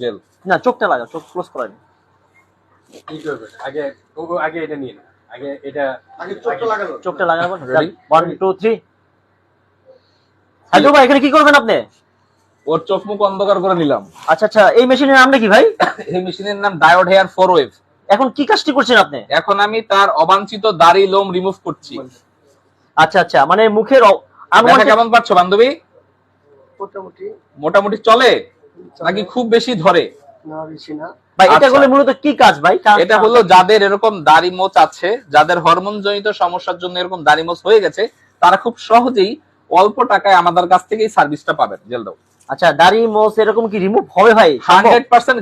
Jail. না চোখটা লাগা চোখ ক্লোজ করেন কি করবে আগে ও আগে এটা নিয়ে না আগে এটা আগে চোখটা লাগানো। চোখটা লাগাবো। Ready? ওয়ান টু থ্রি হাজু ভাই এখানে কি করবেন আপনি? ওর চোখ মুখ অন্ধকার করে নিলাম। আচ্ছা আচ্ছা এই মেশিনের নামটা কি ভাই? এই মেশিনের নাম ডায়োড হেয়ার ফোর ওয়েভ। এখন কি কাজটি করছেন আপনি? এখন আমি তার অবাঞ্ছিত দাড়ি লোম রিমুভ করছি। আচ্ছা আচ্ছা মানে মুখের কেমন পাচ্ছ বান্ধবী? মোটামুটি। মোটামুটি চলে? নাকি খুব বেশি ধরে? না বেশি না। ভাই এটা আচ্ছা। করলে মূলত কি কাজ ভাই? এটা হলো যাদের এরকম দাড়ি মোচ আছে যাদের হরমোন জনিত সমস্যার জন্য এরকম দাড়ি মোচ হয়ে গেছে তারা খুব সহজেই অল্প টাকায় আমাদের কাছ থেকে এই সার্ভিসটা পাবেন জেল দাও। আচ্ছা দাড়ি এরকম কি রিমুভ হবে ভাই?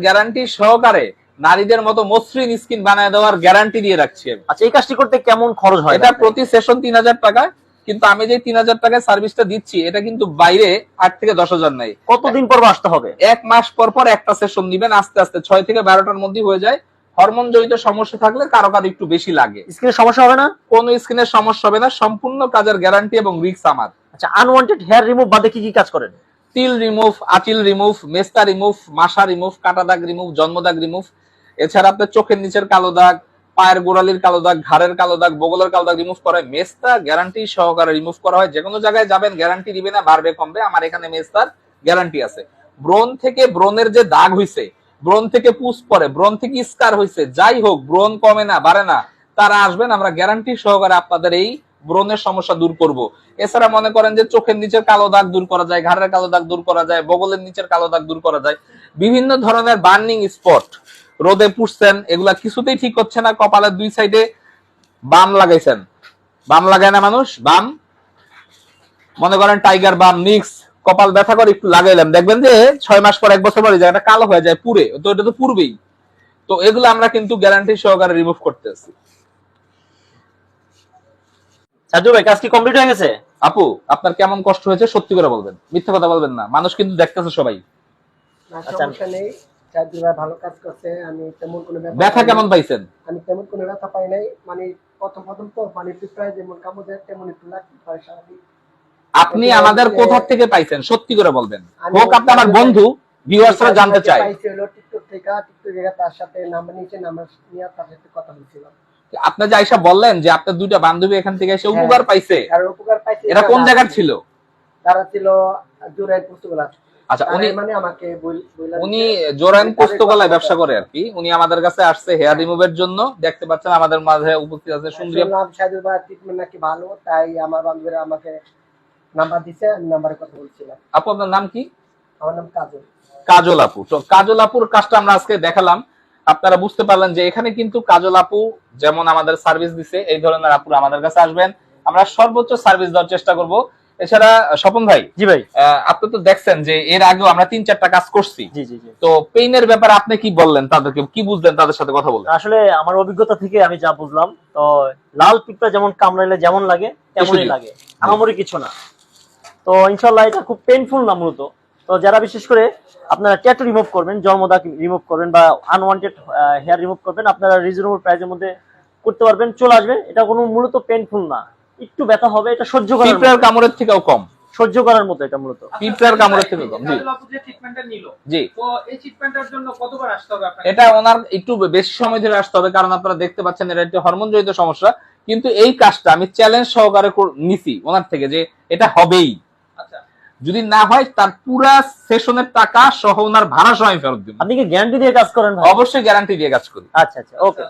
গ্যারান্টি সহকারে নারীদের মতো মসৃণ স্কিন বানায় দেওয়ার গ্যারান্টি দিয়ে রাখছি আচ্ছা এই কাজটি করতে কেমন খরচ হয় এটা প্রতি সেশন তিন হাজার টাকা কিন্তু আমি যে তিন হাজার টাকায় সার্ভিসটা দিচ্ছি এটা কিন্তু বাইরে আট থেকে দশ হাজার নাই। কতদিন পর আসতে হবে? এক মাস পর পর একটা সেশন দিবেন আস্তে আস্তে। ছয় থেকে বারোটার মধ্যে হয়ে যায়। হরমোন জনিত সমস্যা থাকলে কারও কারও একটু বেশি লাগে। স্কিনের সমস্যা হবে না? কোন স্কিনের সমস্যা হবে না সম্পূর্ণ কাজের গ্যারান্টি এবং রিক্স আমার। আচ্ছা আনওয়ান্টেড হেয়ার রিমুভ বাদে কি কি কাজ করেন? তিল রিমুভ আচিল রিমুভ মেস্তা রিমুভ মাসা রিমুভ কাটা দাগ রিমুভ জন্মদাগ রিমুভ এছাড়া আপনার চোখের নিচের কালো দাগ পায়ের গোড়ালির কালো দাগ, ঘাড়ের কালো দাগ, বগলের কালো দাগ রিমুভ করা হয় মেস্তা গ্যারান্টি সহকারে রিমুভ করা হয়। যে কোনো জায়গায় যাবেন গ্যারান্টি দিবে না বাড়বে কমবে। আমার এখানে মেস্তার গ্যারান্টি আছে। ব্রণ থেকে ব্রণের যে দাগ হইছে, ব্রণ থেকে পুষ পরে, ব্রণ থেকে স্কার হইছে, যাই হোক, ব্রণ কমে না, বাড়ে না, তারা আসবেন, আমরা গ্যারান্টি সহকারে আপনাদের এই ব্রণের সমস্যা দূর করব। এছাড়া মনে করেন যে চোখের নিচের কালো দাগ দূর করা যায়, ঘাড়ের কালো দাগ দূর করা যায়, বগলের নিচের কালো দাগ দূর করা যায়। বিভিন্ন ধরনের বার্নিং স্পট রোদে পুষছেন এগুলা কিছুতেই ঠিক হচ্ছে না কপালের দুই সাইডে বাম লাগাইছেন। বাম লাগায় না মানুষ? বাম। মনে করেন টাইগার বাম মিক্স কপাল ব্যথা করে একটু লাগাইলাম। দেখবেন যে ছয় মাস পর এক বছর পরে জায়গাটা কালো হয়ে যায় পুরে তো এটা তো পূর্বেই। তো এগুলো আমরা কিন্তু গ্যারান্টি সহকারে রিমুভ করতেছি সাজু ভাই কাজ কি কমপ্লিট হয়ে গেছে? আপু আপনার কেমন কষ্ট হয়েছে? সত্যি করে বলবেন। মিথ্যা কথা বলবেন না। মানুষ কিন্তু দেখতেছে সবাই। আচ্ছা। ভাই ভালো কাজ করছে আমি তেমন কোনো ব্যথা কেমন পাইছেন? আমি তেমন কোনো ব্যথা পাই নাই মানে প্রথম প্রথম তো মানে প্রায় যেমন কামড় দেয় তেমন একটু লাগতে পারে স্বাভাবিক। আপনি আমাদের কোথা থেকে পাইছেন? সত্যি করে বলবেন। হোক আপনি আমার বন্ধু ভিউয়ার্সরা জানতে চায়। পাইছি হলো টিকটক থেকে টিকটক থেকে তার সাথে নাম্বার নিচে নাম্বার নিয়ে তার সাথে কথা বলছিলাম আপনি যে আইসা বললেন যে আপনার দুইটা বান্ধবী এখান থেকে এসে হ্যাঁ। উপকার পাইছে আর উপকার পাইছে এরা কোন জায়গার ছিল? তারা ছিল আচ্ছা উনি মানে আমাকে উনি পুস্তকালয় ব্যবসা করে আর কি। উনি আমাদের কাছে আসছে হেয়ার রিমুভের জন্য। দেখতে পাচ্ছেন আমাদের মাঝে উপস্থিত আছে সুন্দরী। সাইদুল ভাই ট্রিটমেন্ট নাকি ভালো? তাই আমার বান্ধবীরা আমাকে নাম্বার দিছে আমি নাম্বারে কথা বলছিলাম। আপু আপনার নাম কি? আমার নাম কাজল। কাজল আপু। তো কাজল আপুর কাজটা আমরা আজকে দেখালাম। আপনারা বুঝতে পারলেন যে এখানে কিন্তু কাজল আপু যেমন আমাদের সার্ভিস দিছে এই ধরনের আপুরা আমাদের কাছে আসবেন। আমরা সর্বোচ্চ সার্ভিস দেওয়ার চেষ্টা করব। এছাড়া স্বপন ভাই জি ভাই। আপনি তো দেখছেন যে এর আগেও আমরা তিন চারটা কাজ করছি। জি জি তো পেইনের ব্যাপারে আপনি কি বললেন তাদেরকে? কি বুঝলেন তাদের সাথে কথা বললেন আসলে আমার অভিজ্ঞতা থেকে আমি যা বুঝলাম তো লাল পিঁপড়া যেমন কামড়াইলে যেমন লাগে তেমনই লাগে। আহামরি কিছু না। তো ইনশাল্লাহ এটা খুব পেইনফুল না মূলত। তো যারা বিশেষ করে আপনারা ট্যাটু রিমুভ করবেন জন্মদাগ রিমুভ করবেন বা আনওয়ান্টেড হেয়ার রিমুভ করবেন আপনারা রিজনেবল প্রাইসের মধ্যে করতে পারবেন চলে আসবেন। এটা কোনো মূলত পেইনফুল না। একটু ব্যথা হবে এটা সহ্য করার। পিঁপড়ার কামড়ের থেকেও কম। সহ্য করার মতো এটা মূলত। পিঁপড়ার কামড়ের থেকেও কম জি। জি। তো এই ট্রিটমেন্টের জন্য কতবার আসতে হবে আপনাকে? এটা ওনার একটু বেশি সময় ধরে আসতে হবে কারণ আপনারা দেখতে পাচ্ছেন এটা একটি হরমোন জড়িত সমস্যা। কিন্তু এই কাজটা আমি চ্যালেঞ্জ সহকারে কর- নিছি ওনার থেকে যে এটা হবেই। আচ্ছা। যদি না হয় তার পুরা সেশনের টাকা সহ ওনার ভাড়া সহ আমি ফেরত দিব। আপনি কি গ্যারান্টি দিয়ে কাজ করেন ভাই? অবশ্যই গ্যারান্টি দিয়ে কাজ করি। আচ্ছা আচ্ছা ওকে